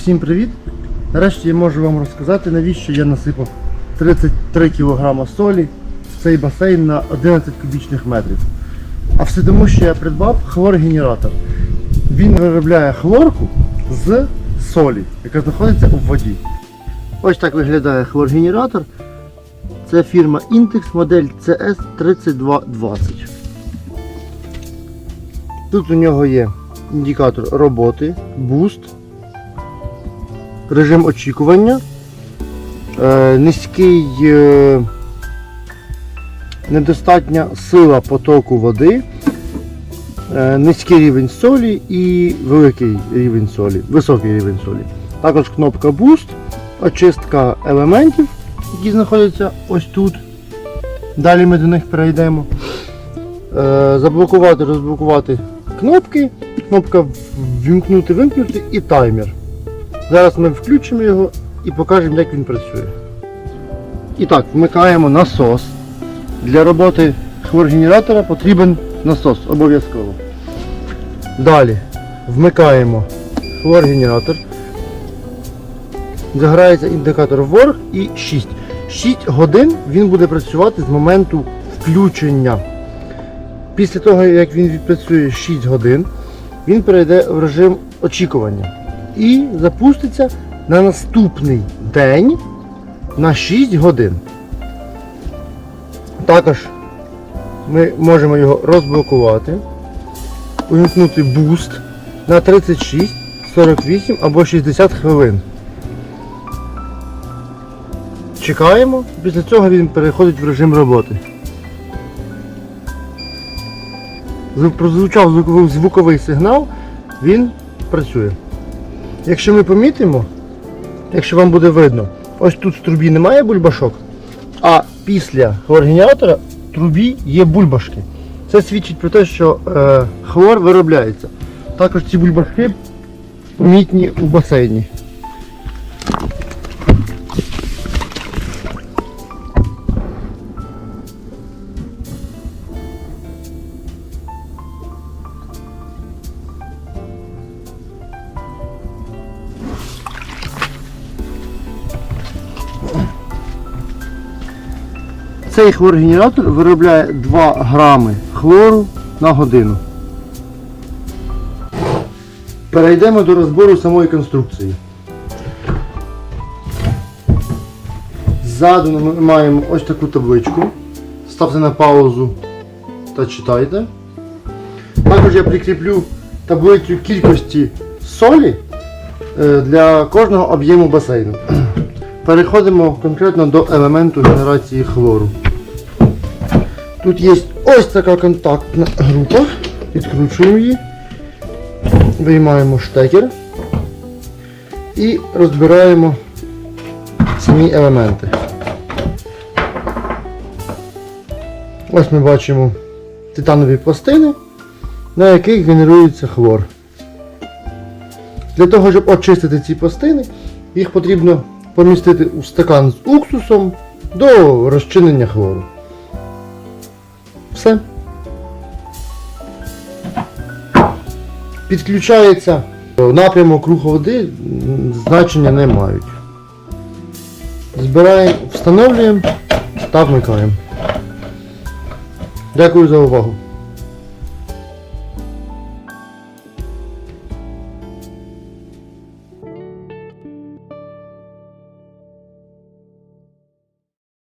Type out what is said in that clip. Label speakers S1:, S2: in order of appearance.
S1: Всім привіт! Нарешті я можу вам розказати, навіщо я насипав 33 кг солі в цей басейн на 11 кубічних метрів. А все тому, що я придбав хлоргенератор. Він виробляє хлорку з солі, яка знаходиться у воді. Ось так виглядає хлоргенератор. Це фірма Intex модель CS3220. Тут у нього є індикатор роботи, буст, режим очікування, е, низький, е, недостатня сила потоку води, е, низький рівень солі і великий рівень солі, високий рівень солі. Також кнопка Boost, очистка елементів, які знаходяться ось тут. Далі ми до них перейдемо. Заблокувати, розблокувати кнопки, кнопка вімкнути, вимкнути і таймер. Зараз ми включимо його і покажемо, як він працює. І так, вмикаємо насос. Для роботи хлоргенератора потрібен насос обов'язково. Далі вмикаємо хлоргенератор. Заграється індикатор ворг і 6. 6 годин він буде працювати з моменту включення. Після того, як він відпрацює 6 годин, він перейде в режим очікування і запуститься на наступний день на 6 годин. Також ми можемо його розблокувати, увімкнути буст на 36, 48 або 60 хвилин. Чекаємо, після цього він переходить в режим роботи. Прозвучав звуковий, сигнал, він працює. Якщо ми помітимо, якщо вам буде видно, ось тут в трубі немає бульбашок, а після хлоргенератора в трубі є бульбашки. Це свідчить про те, що е, хлор виробляється. Також ці бульбашки помітні у басейні. Цей хлоргенератор виробляє 2 грами хлору на годину. Перейдемо до розбору самої конструкції. Ззаду ми маємо ось таку табличку. Ставте на паузу та читайте. Також я прикріплю таблицю кількості солі е, для кожного об'єму басейну. Переходимо конкретно до елементу генерації хлору. Тут є ось така контактна група. Відкручуємо її, виймаємо штекер і розбираємо самі елементи. Ось ми бачимо титанові пластини, на яких генерується хлор. Для того, щоб очистити ці пластини, їх потрібно помістити у стакан з уксусом до розчинення хлору. Все. Підключається напрямок руху води, значення не мають. Збираємо, встановлюємо та вмикаємо. Дякую за увагу.